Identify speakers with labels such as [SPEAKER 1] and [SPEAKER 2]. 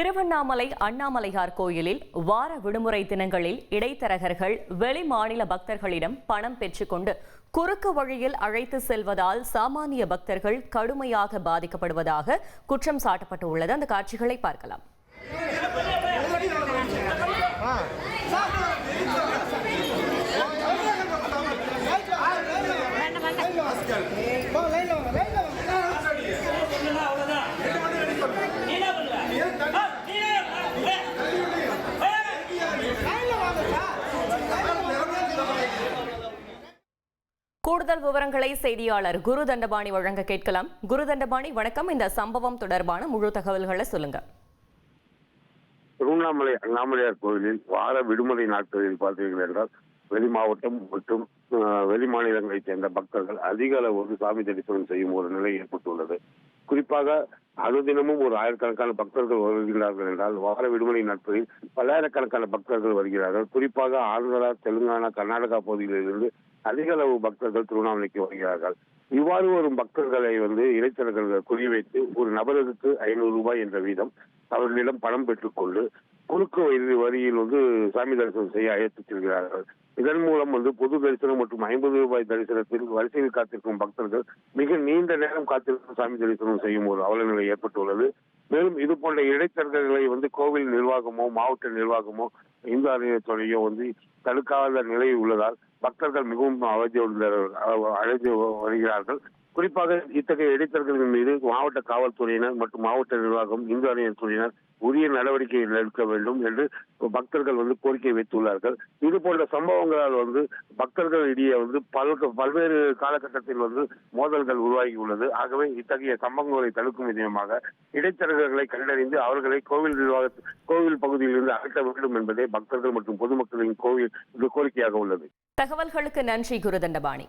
[SPEAKER 1] திருவண்ணாமலை அண்ணாமலையார் கோயிலில் வார விடுமுறை தினங்களில் இடைத்தரகர்கள் வெளி மாநில பக்தர்களிடம் பணம் பெற்றுக்கொண்டு குறுக்கு வழியில் அழைத்து செல்வதால் சாமானிய பக்தர்கள் கடுமையாக பாதிக்கப்படுவதாக குற்றம் சாட்டப்பட்டுள்ளது. அந்த காட்சிகளை பார்க்கலாம். கூடுதல் விவரங்களை செய்தியாளர் குரு தண்டபாணி வழங்க கேட்கலாம். குரு தண்டபாணி வணக்கம். இந்த சம்பவம் தொடர்பான முழு தகவல்களை சொல்லுங்க.
[SPEAKER 2] திருவண்ணாமலை அண்ணாமலையார் கோயிலில் வார விடுமுறை நாட்களில் பார்த்தீர்கள் என்றால் வெளி மாவட்டம் மற்றும் வெளி மாநிலங்களைச் சேர்ந்த பக்தர்கள் அதிக அளவு சாமி தரிசனம் செய்யும் ஒரு நிலை ஏற்பட்டுள்ளது. குறிப்பாக அனுதினமும் ஒரு ஆயிரக்கணக்கான பக்தர்கள் வருகிறார்கள் என்றால் வார விடுமுறை நாட்களில் பல்லாயிரக்கணக்கான பக்தர்கள் வருகிறார்கள். குறிப்பாக ஆந்திரா தெலுங்கானா கர்நாடகா பகுதியிலிருந்து அதிக அளவு பக்தர்கள் திருவண்ணாமலைக்கு வருகிறார்கள். இவ்வாறு வரும் பக்தர்களை வந்து இடைத்தரகர்கள் குறிவைத்து ஒரு நபருக்கு ஐநூறு ரூபாய் என்ற வீதம் அவர்களிடம் பணம் பெற்றுக்கொண்டு குறுக்கு வயது வரியில் வந்து சாமி தரிசனம் செய்ய அழைத்துச் செல்கிறார்கள். இதன் மூலம் வந்து பொது தரிசனம் மற்றும் ஐம்பது ரூபாய் தரிசனத்தில் வரிசையில் காத்திருக்கும் பக்தர்கள் மிக நீண்ட நேரம் காத்திருக்கும் சாமி தரிசனம் செய்யும் ஒரு அவல நிலை ஏற்பட்டுள்ளது. மேலும் இது போன்ற இடைத்தரகர்களை வந்து கோவில் நிர்வாகமோ மாவட்ட நிர்வாகமோ இந்து அறநிலையத்துறையோ வந்து தடுக்காத நிலை உள்ளதால் பக்தர்கள் மிகவும் அவதி அழைத்து வருகிறார்கள். குறிப்பாக இத்தகைய இடைத்தரகர்கள் மீது மாவட்ட காவல்துறையினர் மற்றும் மாவட்ட நிர்வாகம் இந்து அறநிலையத்துறையினர் உரிய நடவடிக்கை எடுக்க வேண்டும் என்று பக்தர்கள் வந்து கோரிக்கை வைத்துள்ளார்கள். இது போன்ற சம்பவங்களால் வந்து பக்தர்களிடையே வந்து பல் பல்வேறு காலகட்டத்தில் வந்து மோதல்கள் உருவாகி உள்ளது ஆகவே இத்தகைய சம்பவங்களை தடுக்கும் விதமாக இடைத்தரகர்களை கண்டறிந்து அவர்களை கோவில் நிர்வாக கோவில் பகுதியிலிருந்து அகற்ற வேண்டும் என்பதே பக்தர்கள் மற்றும் பொதுமக்களின் கோவில் கோரிக்கையாக உள்ளது.
[SPEAKER 1] தகவல்களுக்கு நன்றி குருதண்டபாணி.